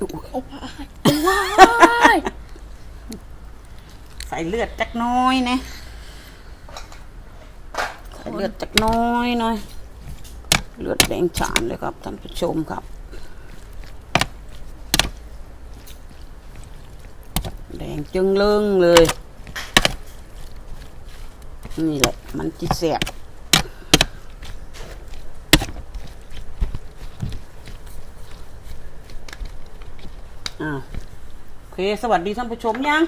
โอ้โอ้ยใส่เลือดจักน้อยนะใส่เลือดจักน้อยหน่อย เลือดแดงฉานเลยครับท่านผู้ชมครับ แดงจึงเลืองเลย นี่แหละ มันจีแสบ อ้าวโอเค สวัสดีท่านผู้ชมยัง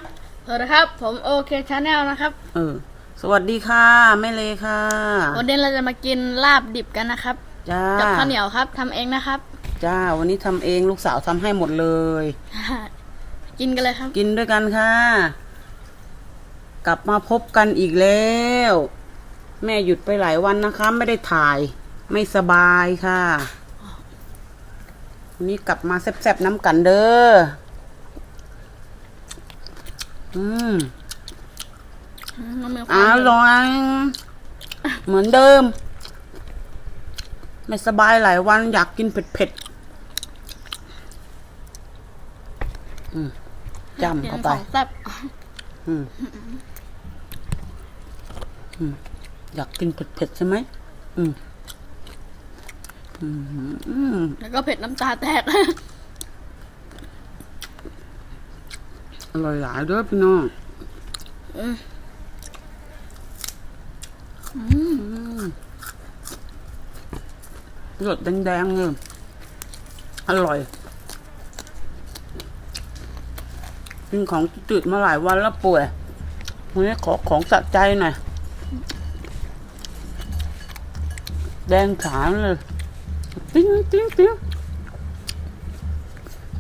สวัสดีครับ ผมโอเคชาแนลนะครับเออ สวัสดีค่ะแม่เลค่ะวันนี้เราจะมากินลาบดิบกันนะครับจ้ากับข้าวเหนียวครับทำเองนะครับ จ้า วันนี้ทำเองลูกสาวทำให้หมดเลย กินกันเลยครับ กินด้วยกันค่ะ กลับมาพบกันอีกแล้ว แม่หยุดไปหลายวันนะคะ ไม่ได้ถ่าย ไม่สบายค่ะวั นนี้กลับมาแซ่บๆน้ำกันเด้อ อืมมันมีคอวามร่อย เหมือนเดิม ไม่สบายหลายวันอยากกินเผ็ดๆอืมจำเข้าไปของแซ่บอืมอืมอยากกินเผ็ดๆใช่ไหมอืมอืมอืม แล้วก็เผ็ดน้ำตาแตก อร่อยหลายเด้อพี่น้องอืมเลือดแดงๆเลยอร่อยกินของจืดๆมาหลายวันแล้วป่วยวันนี้ขอของสะใจหน่อย แดงฉานเลย ติ้งติ้งติ้ง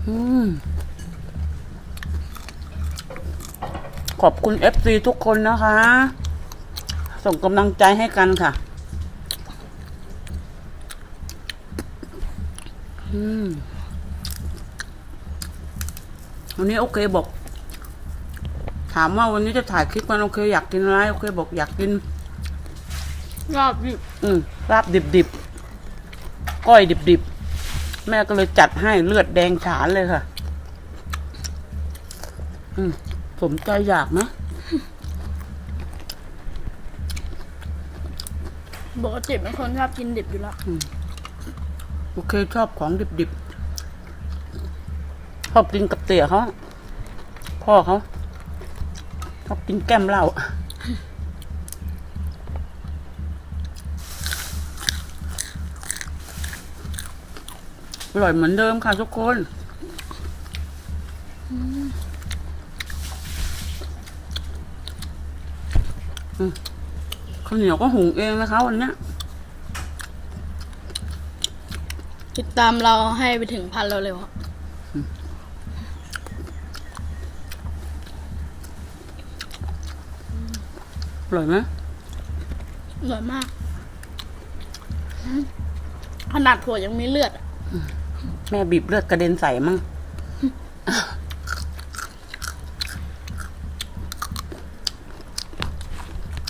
อืมขอบคุณเอฟซีทุกคนนะคะ ส่งกำลังใจให้กันค่ะ อืมวันนี้โอเคบอก ถามว่าวันนี้จะถ่ายคลิปกันโอเค อยากกินอะไรโอเคบอกอยากกินลาบดิบอืมลาบดิบดิบๆ ก้อยดิบดิบๆ แม่ก็เลยจัดให้เลือดแดงฉานเลยค่ะ อืมสมใจอยากนะปกติเป็นคนชอบกินดิบอยู่แล้วโอเคชอบของดิบดิบๆ ชอบกินกับเตี๋ยเขาพ่อเขาชอบกินแก้มเหล้า อร่อยเหมือนเดิมค่ะทุกคนอืมข้าวเหนียวก็หุงเองนะคะวันเนี้ยติดตามเราให้ไปถึงพันเร็วๆครับอร่อยไหมอร่อยมากอืมขนาดถั่วยังมีเลือดอะ แม่บีบเลือดกระเด็นใส่มั่ง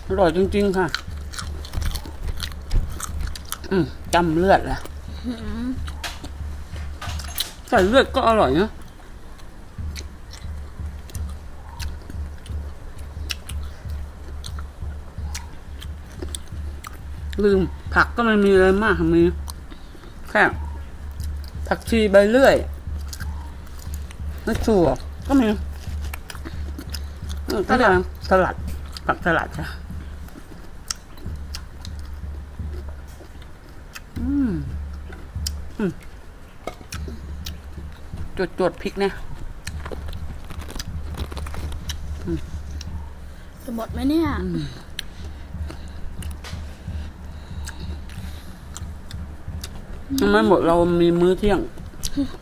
อร่อยจริง ๆ ค่ะ อืมจำเลือดแหละใส่เลือดก็อร่อยนะลืมผักก็ไม่มีอะไรมากมีแค่ ผักชีใบเลื่อยมะถั่วก็มีอืมก็จะสลัดผักสลัดค่ะอืมอืมจดจดๆพริกเนี่ยจะหมดไหมเนี่ย ไม่หมดเรามีมื้อเที่ยง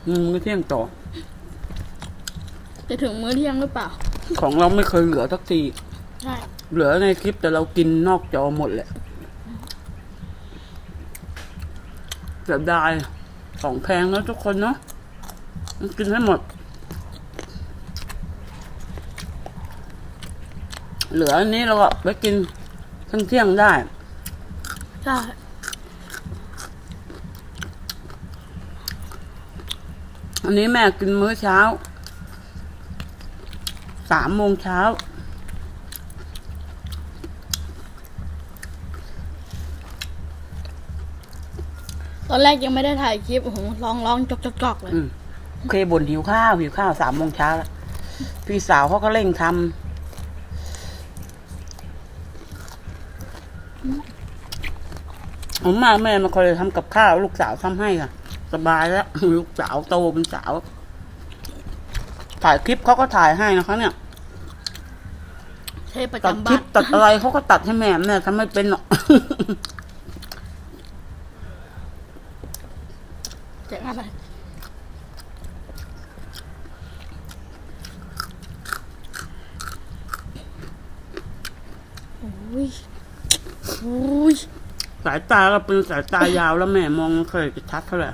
มีมื้อเที่ยงต่อ จะถึงมื้อเที่ยงหรือเปล่า ของเราไม่เคยเหลือสักทีใช่เหลือในคลิปแต่เรากินนอกจอหมดแหละเสียดายของแพงแล้วทุกคนเนาะต้องกินให้หมด เหลืออันนี้เราก็ไปกินเที่ยงๆได้ใช่ อันนี้แม่กินมื้อเช้า สามโมงเช้า ตอนแรกยังไม่ได้ถ่ายคลิปโอ้โหร้องร้องจกจกกเลยโอเคบ่นหิวข้าวหิวข้าวสามโมงเช้าพี่สาวเขาก็เร่งทำผมมาแม่มาคอยทำกับข้าว ลูกสาวทำให้ค่ะ สบายแล้วลูกสาวโตเป็นสาว ถ่ายคลิปเขาก็ถ่ายให้นะคะ เนี่ยเทพประตัดจำคลิบ้าปนตัดอะไรเขาก็ตัดให้แม่แม่ทำไม่เป็นหรอกเจ๊งอะไรโอ้ยโอ้ยสายตาก็เป็นสายตายาวแล้วแม่มองไม่เคยจะชัดเท่าไหร่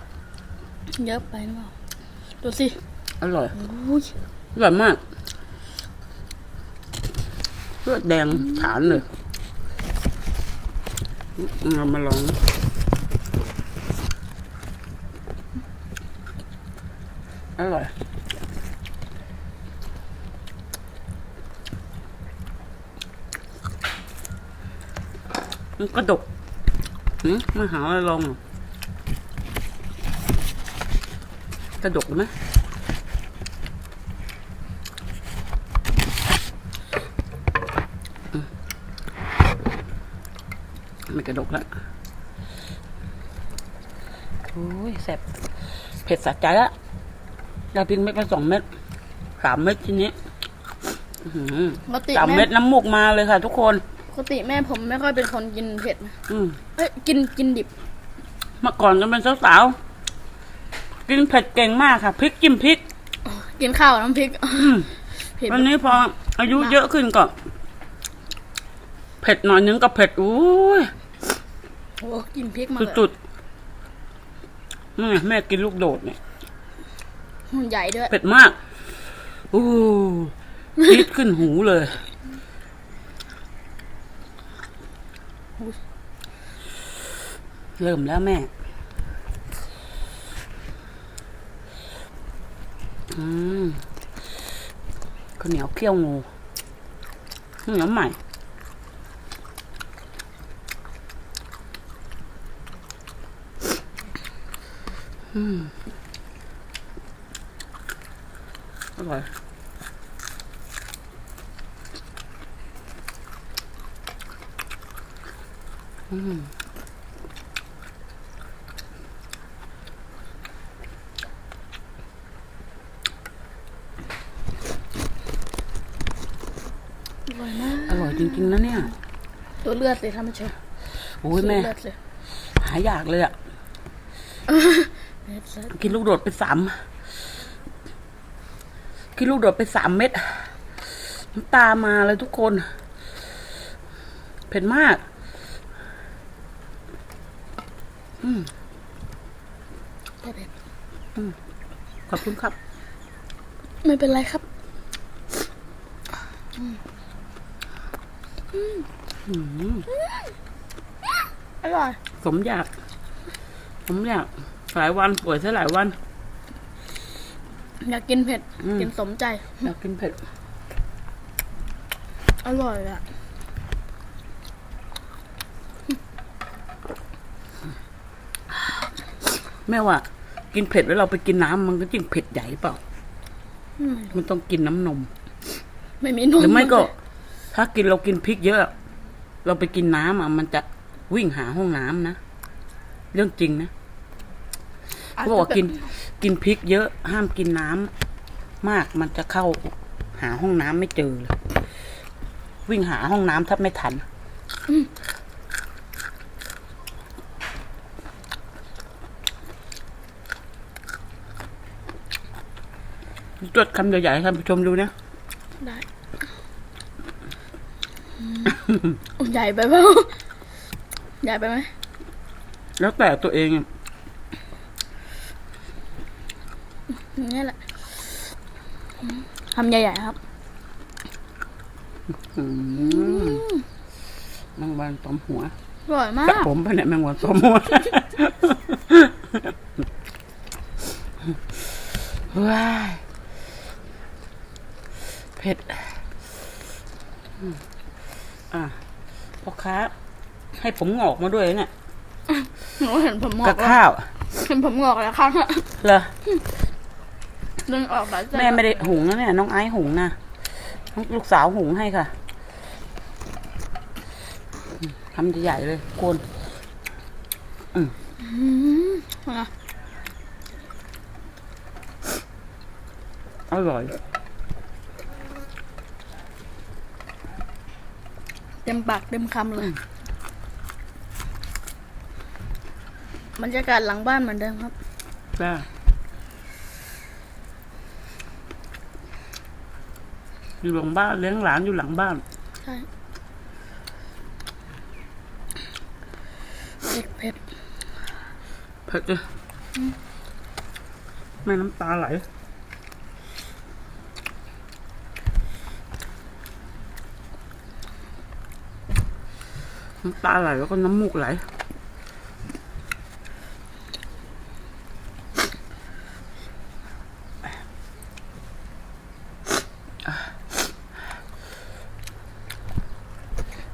เยอะไปหรือเปล่า ดูสิ อร่อยโอ้ยอร่อยมากเลือดแดงฉานเลยเรามาลองนะอร่อยมันกระดกหืมมาหาอะไรลองหรอก ระดกไหมไม่กระดกแล้วโอ้ยแสบเผ็ดสะใจละยาพิงเม็ดละสองเม็ดสามเม็ดทีนี้อื้อหือปกติสามแม่เม็ดน้ำมูกมาเลยค่ะทุกคน ปกติแม่ผมไม่ค่อยเป็นคนกินเผ็ดนะอืม เอ้ยกินกินดิบ เมื่อก่อนก็เป็นสาวๆ กินเผ็ดเก่งมากค่ะพริกจิ้มพริก กินข้าวน้ำพริกอืมเผ็ดวันนี้พออายุเยอะขึ้นก็ เผ็ดหน่อยนึงก็เผ็ดอู้ยโอ้กินพริกมาเลยสุดๆนี่ไงแม่กินลูกโดดเนี่ยมันใหญ่ด้วยเผ็ดมากอู้คิดขึ้นหูเลยเริ่มแล้วแม่ อืม ข้าวเหนียวเคี่ยวงูข้าวเหนียวใหม่อร่อยอืมร่อยมาก อร่อย จริงๆนะเนี่ย ตัวเลือดสิท่านผู้ชมโอ้ยแม่ เลือดสิหายากเลยอะเลือดสิกินลูกโดดไปสามกินลูกโดดไปสามเม็ดน้ำตามาเลยทุกคน เผ็ดมากเผ็ดขอบคุณครับ ไม่เป็นไรครับ อ ร่อย สมอยากสมอยาก หลายวันป่วยซะหลายวัน อยากกินเผ็ด อืม กินสมใจ อยากกินเผ็ด อร่อยอะแม่ว่า กินเผ็ดแล้วเราไปกินน้ำมันก็ยิ่งเผ็ดใหญ่เปล่า อืมมันต้องกินน้ำนม ไม่มีนมหรือไม่ก็ ถ้ากินเรากินพริกเยอะ เราไปกินน้ำอะ มันจะวิ่งหาห้องน้ำนะ เรื่องจริงนะเขาบอกว่ากินกินพริกเยอะ ห้ามกินน้ำมากมันจะเข้าหาห้องน้ำไม่เจอเลยวิ่งหาห้องน้ำแทบไม่ทันจดคำใหญ่ๆให้ท่านผู้ชมดูนะได้ ใหญ่ไปเปล่าใหญ่ไปไหมแล้วแต่ตัวเองอะอย่างนี้แหละทำใหญ่ๆครับอืมแมงวันตอมหัวอร่อยมากับกผมไปเนี่ยแมงวันตอมหัวว้ายเผ็ดอืมอะ พ่อค้า ให้ผมงอกมาด้วยเนี่ยหนูเห็นผมงอกักบแล้วข้าวเห็นผมงอกแล้วครั้งอะเหรอดึงออกหลายใจแม่ไม่ได้หุงนะเนี่ย น้องไอซ์หุงนะน้องลูกสาวหุงให้ค่ะอืมทำใหญ่ๆเลยคนอืมอะอร่อย เต็มปากเต็มคำเลยบรรยากาศหลังบ้านเหมือนเดิมครับจ้าอยู่หลังบ้านเลี้ยงหลานอยู่หลังบ้าน ใช่เผ็ดเผ็ดเผ็ดเลยแม่น้ำตาไหล น้ำตาไหลแล้วก็น้ำมูกไหล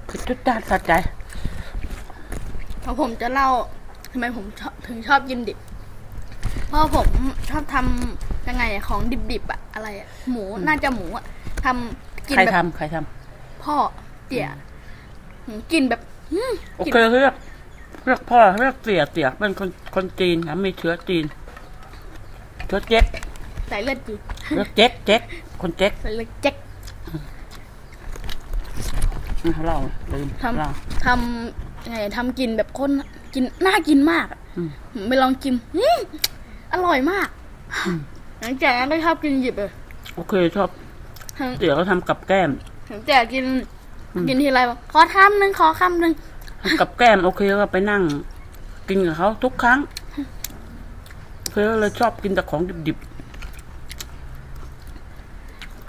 คือจุดด้านสะใจ เพราะผมจะเล่าทำไมผมชอบถึงชอบกินดิบ เพราะผมชอบทำยังไงอะของดิบๆอะอะไรอะหมูน่าจะหมูอะทำกินใครแบบทำใครทพ่อเตี่ยหืมกินแบบอืมำ โอกินเคเรียกเรียกพ่อเรียกเสียเสียเป็นคนคนจีนนะมีเชื้อจีน เชื้อเจ๊กใส่เลือดจีเรียกเจ๊กเจ๊กคนเจ๊กใส่เลือดเจ๊กอืมเล่าลืมทำเล่าทำยังไงทำกินแบบคนอะกินน่ากินมากอะอืม ผมไปลองกินอืมอร่อยมากหลังจากนั้นก็ชอบกินหยิบเลยโอเคชอบทั้งเสียก็ทำกับแก้มหลังจากกิน กินทีไรบอกขอทำหนึ่งขอคำหนึ่งทำกับแก้มโอเคก็ไปนั่ง กินกับเขาทุกครั้งโอเคก็เลยชอบกินแต่ของดิบๆ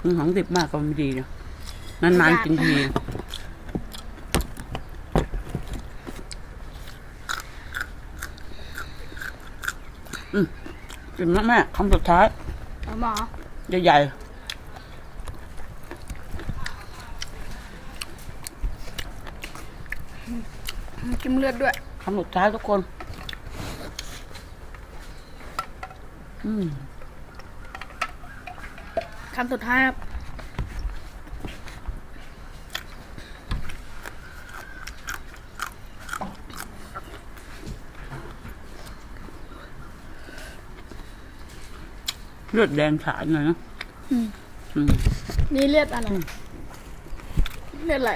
อืมของดิบมากก็ไม่ดีนะนานๆกินทีอืมกินมากแม่คำสุดท้ายเอาหมอใหญ่ จิ้มเลือดด้วยๆคำสุดท้ายทุกคน อืม คำสุดท้ายครับ เลือดแดงฉานเลยนะอืม อืม นี่เลือดอะไร เลือดอะไร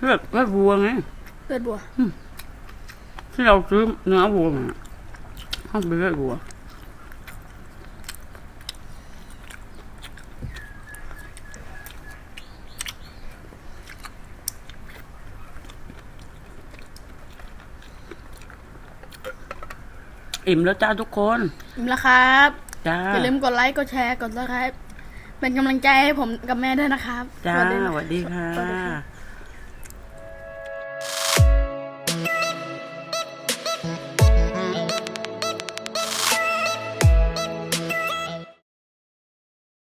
เลือดเลือดวัวไงเลือดบัวที่เราซื้อเนื้อวัวมาห้องเป็นเลือดวัวอิ่มแล้วจ้าทุกคนอิ่มแล้วครับจ้าอย่าลืมกดไลค์กดแชร์กดซับสไครป์เป็นกำลังใจให้ผมกับแม่ด้วยนะครับจ้าสวัสดีนะสวัสดีค่ะสวัสดีค่ะ